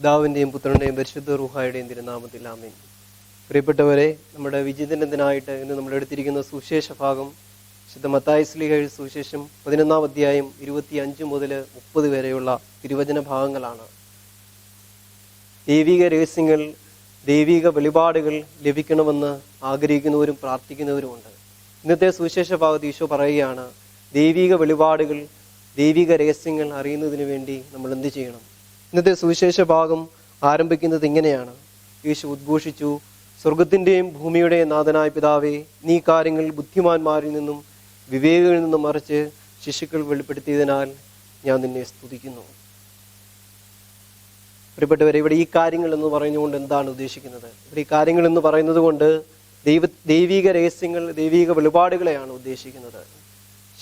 പിതാവിന്റെയും പുത്രന്റെയും പരിശുദ്ധ റൂഹായുടെയും തിരുനാമത്തിൽ ആമേൻ. പ്രിയപ്പെട്ടവരെ നമ്മുടെ വിജയദിനത്തിനായിട്ട് ഇന്ന് നമ്മൾ എടുത്തിരിക്കുന്ന സുവിശേഷ ഭാഗം വിശുദ്ധ മത്തായ സ്ലീഹ സുവിശേഷം പതിനൊന്നാം അധ്യായം ഇരുപത്തി അഞ്ച് മുതൽ മുപ്പത് വരെയുള്ള തിരുവചന ഭാഗങ്ങളാണ്. ദൈവിക രഹസ്യങ്ങൾ ദൈവിക വെളിപാടുകൾ ലഭിക്കണമെന്ന് ആഗ്രഹിക്കുന്നവരും പ്രാർത്ഥിക്കുന്നവരുമുണ്ട്. ഇന്നത്തെ സുവിശേഷ ഭാഗത്ത് ഈശോ പറയുകയാണ് ദൈവിക വെളിപാടുകൾ ദൈവിക രഹസ്യങ്ങൾ അറിയുന്നതിന് വേണ്ടി നമ്മൾ എന്ത് ചെയ്യണം? ഇന്നത്തെ സുവിശേഷ ഭാഗം ആരംഭിക്കുന്നത് ഇങ്ങനെയാണ്. യേശു ഉദ്ഘോഷിച്ചു സ്വർഗത്തിന്റെയും ഭൂമിയുടെയും നാഥനായ പിതാവേ നീ കാര്യങ്ങൾ ബുദ്ധിമാന്മാരിൽ നിന്നും വിവേകികളിൽ നിന്നും മറിച്ച് ശിശുക്കൾ വെളിപ്പെടുത്തിയതിനാൽ ഞാൻ നിന്നെ സ്തുതിക്കുന്നു. പ്രിയപ്പെട്ടവരെ ഇവിടെ ഈ കാര്യങ്ങൾ എന്ന് പറഞ്ഞുകൊണ്ട് എന്താണ് ഉദ്ദേശിക്കുന്നത്? ഇവിടെ ഈ കാര്യങ്ങൾ എന്ന് പറയുന്നത് കൊണ്ട് ദൈവ ദൈവിക രഹസ്യങ്ങൾ ദൈവിക വെളിപാടുകളെയാണ് ഉദ്ദേശിക്കുന്നത്.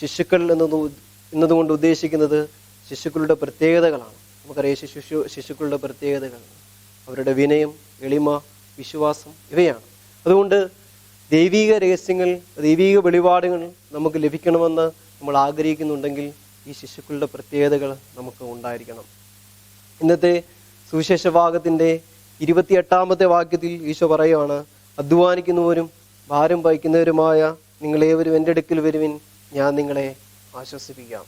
ശിശുക്കൾ എന്നത് എന്നതുകൊണ്ട് ഉദ്ദേശിക്കുന്നത് ശിശുക്കളുടെ പ്രത്യേകതകളാണ്. നമുക്കറിയാം ശിശു ശിശുക്കളുടെ പ്രത്യേകതകൾ അവരുടെ വിനയം എളിമ വിശ്വാസം ഇവയാണ്. അതുകൊണ്ട് ദൈവീക രഹസ്യങ്ങൾ ദൈവീക വെളിപാടുകൾ നമുക്ക് ലഭിക്കണമെന്ന് നമ്മൾ ആഗ്രഹിക്കുന്നുണ്ടെങ്കിൽ ഈ ശിശുക്കളുടെ പ്രത്യേകതകൾ നമുക്ക് ഉണ്ടായിരിക്കണം. ഇന്നത്തെ സുവിശേഷ ഭാഗത്തിന്റെ ഇരുപത്തിയെട്ടാമത്തെ വാക്യത്തിൽ ഈശോ പറയുവാണ് അധ്വാനിക്കുന്നവരും ഭാരം വഹിക്കുന്നവരുമായ നിങ്ങളേവരും എന്റെ അടുക്കിൽ വരുവിൻ ഞാൻ നിങ്ങളെ ആശ്വസിപ്പിക്കാം.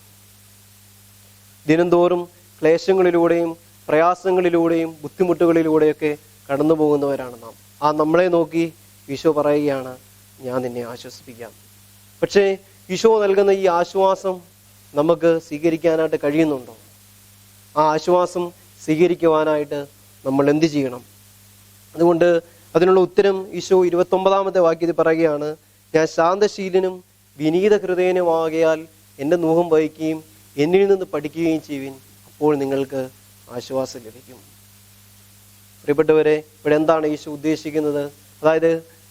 ദിനംതോറും ക്ലേശങ്ങളിലൂടെയും പ്രയാസങ്ങളിലൂടെയും ബുദ്ധിമുട്ടുകളിലൂടെയൊക്കെ കടന്നു പോകുന്നവരാണ് നാം. ആ നമ്മളെ നോക്കി ഈശോ പറയുകയാണ് ഞാൻ നിന്നെ ആശ്വസിപ്പിക്കാം. പക്ഷേ ഈശോ നൽകുന്ന ഈ ആശ്വാസം നമുക്ക് സ്വീകരിക്കാനായിട്ട് കഴിയുന്നുണ്ടോ? ആ ആശ്വാസം സ്വീകരിക്കുവാനായിട്ട് നമ്മൾ എന്ത് ചെയ്യണം? അതുകൊണ്ട് അതിനുള്ള ഉത്തരം ഈശോ ഇരുപത്തൊമ്പതാമത്തെ വാക്യത്തിൽ പറയുകയാണ് ഞാൻ ശാന്തശീലനും വിനീത ഹൃദയനുമാകയാൽ എന്റെ മുഖം വഹിക്കുകയും എന്നിൽ നിന്ന് പഠിക്കുകയും ചെയ്യുവിൻ. അപ്പോൾ നിങ്ങൾക്ക് ആശ്വാസം ലഭിക്കും. പ്രിയപ്പെട്ടവരെ ഇവിടെ എന്താണ് ഈശോ ഉദ്ദേശിക്കുന്നത്? അതായത്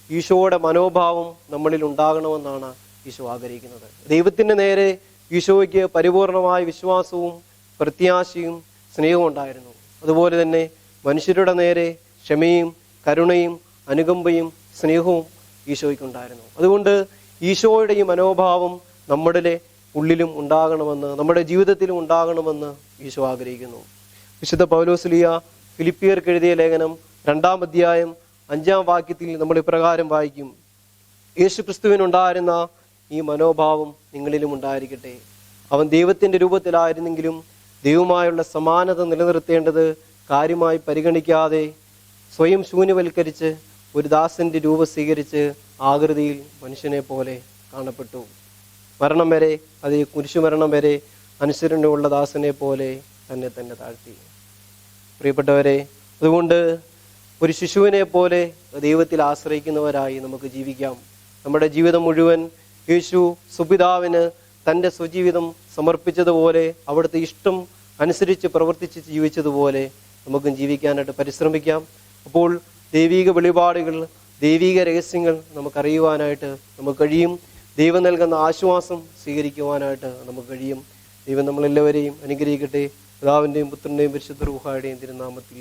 ഈശോയുടെ മനോഭാവം നമ്മളിൽ ഉണ്ടാകണമെന്നാണ് ഈശോ ആഗ്രഹിക്കുന്നത്. ദൈവത്തിന്റെ നേരെ ഈശോയ്ക്ക് പരിപൂർണമായ വിശ്വാസവും പ്രത്യാശയും സ്നേഹവും ഉണ്ടായിരുന്നു. അതുപോലെ തന്നെ മനുഷ്യരുടെ നേരെ ക്ഷമയും കരുണയും അനുകമ്പയും സ്നേഹവും ഈശോയ്ക്കുണ്ടായിരുന്നു. അതുകൊണ്ട് ഈശോയുടെ ഈ മനോഭാവം നമ്മുടെ ഉള്ളിലും ഉണ്ടാകണമെന്ന് നമ്മുടെ ജീവിതത്തിലും ഉണ്ടാകണമെന്ന് ഈശോ ആഗ്രഹിക്കുന്നു. വിശുദ്ധ പൗലോസ്ലിയ ഫിലിപ്പിയർക്ക് എഴുതിയ ലേഖനം രണ്ടാം അധ്യായം അഞ്ചാം വാക്യത്തിൽ നമ്മൾ ഇപ്രകാരം വായിക്കും. യേശു ക്രിസ്തുവിനുണ്ടായിരുന്ന ഈ മനോഭാവം നിങ്ങളിലും ഉണ്ടായിരിക്കട്ടെ. അവൻ ദൈവത്തിന്റെ രൂപത്തിലായിരുന്നെങ്കിലും ദൈവമായുള്ള സമാനത നിലനിർത്തേണ്ടത് കാര്യമായി പരിഗണിക്കാതെ സ്വയം ശൂന്യവൽക്കരിച്ച് ഒരു ദാസന്റെ രൂപം സ്വീകരിച്ച് ആകൃതിയിൽ മനുഷ്യനെ പോലെ കാണപ്പെട്ടു. മരണം വരെ അത് കുരിശുമരണം വരെ അനുസരണയുള്ള ദാസനെ പോലെ തന്നെ തന്നെ താഴ്ത്തി. പ്രിയപ്പെട്ടവരെ അതുകൊണ്ട് ഒരു ശിശുവിനെ പോലെ ദൈവത്തിൽ ആശ്രയിക്കുന്നവരായി നമുക്ക് ജീവിക്കാം. നമ്മുടെ ജീവിതം മുഴുവൻ യേശു സുപിതാവിന് തന്റെ സ്വജീവിതം സമർപ്പിച്ചതുപോലെ അവിടുത്തെ ഇഷ്ടം അനുസരിച്ച് പ്രവർത്തിച്ച് ജീവിച്ചതുപോലെ നമുക്കും ജീവിക്കാനായിട്ട് പരിശ്രമിക്കാം. അപ്പോൾ ദൈവീക വെളിപാടുകൾ ദൈവീക രഹസ്യങ്ങൾ നമുക്കറിയുവാനായിട്ട് നമുക്ക് കഴിയും. ദൈവം നൽകുന്ന ആശ്വാസം സ്വീകരിക്കുവാനായിട്ട് നമുക്ക് കഴിയും. ദൈവം നമ്മളെല്ലാവരെയും അനുഗ്രഹിക്കട്ടെ. പിതാവിന്റെയും പുത്രന്റെയും പരിശുദ്ധ റൂഹായുടെയും തിരുനാമത്തിൽ